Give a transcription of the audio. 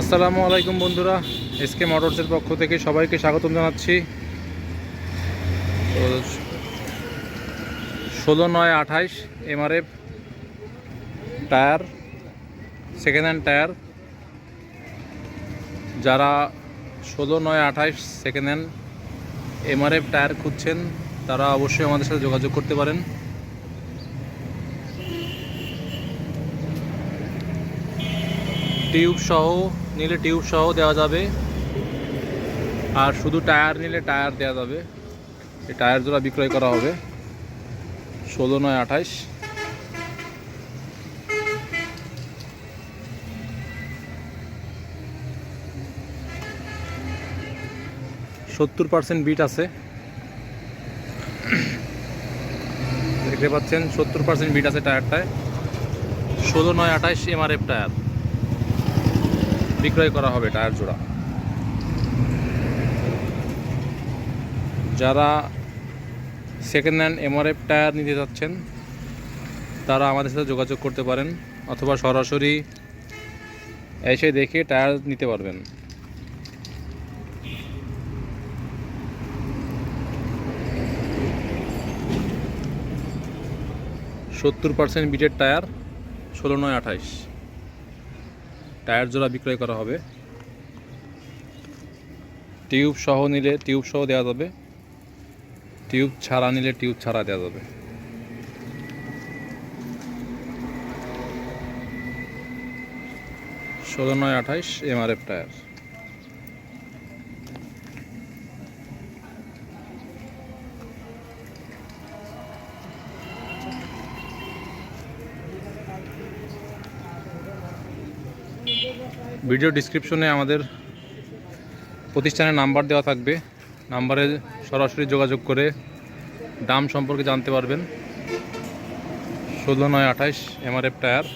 আসসালামু আলাইকুম বন্ধুরা এসকে মোটরসের পক্ষ থেকে সবাইকে স্বাগতম জানাচ্ছি। ষোলো নয় আঠাইশ MRF tyre second hand tyre. যারা ষোলো নয় আঠাইশ সেকেন্ড হ্যান্ড এমআরএফ টায়ার খুঁজছেন, তারা অবশ্যই আমাদের সাথে যোগাযোগ করতে পারেন। টিউব সহ নিলে টিউব সহ দেওয়া যাবে। আর শুধু টায়ার নিলে টায়ার দেওয়া যাবে। এই টায়ার জোড়া বিক্রয় করা হবে। ষোলো নয় আঠাইশ সত্তর পার্সেন্ট বিট আছে। দেখতে পাচ্ছেন, সত্তর পার্সেন্ট বিট আছে টায়ারটায়। ষোলো নয় আঠাইশ এমআরএফ টায়ার। বিক্রয় করা হবে টায়ার জোড়া। যারা সেকেন্ড হ্যান্ড এমআরএফ টায়ার নিতে যাচ্ছেন, তারা আমাদের সাথে যোগাযোগ করতে পারেন অথবা সরাসরি এসে দেখে টায়ার নিতে পারবেন। সত্তর পার্সেন্ট বিটের টায়ার, ষোলো নয় আঠাইশ টায়ার জোড়া বিক্রয় করা হবে। টিউব সহ নিলে টিউব সহ দেওয়া যাবে। টিউব ছাড়া নিলে টিউব ছাড়া দেওয়া যাবে। ষোলো নয় আঠাইশ এমআরএফ টায়ার। ভিডিও ডিসক্রিপশনে আমাদের প্রতিষ্ঠানের নাম্বার দেওয়া থাকবে। নাম্বারে সরাসরি যোগাযোগ করে দাম সম্পর্কে জানতে পারবেন। ষোলো নয় আঠাইশ এমআরএফ টায়ার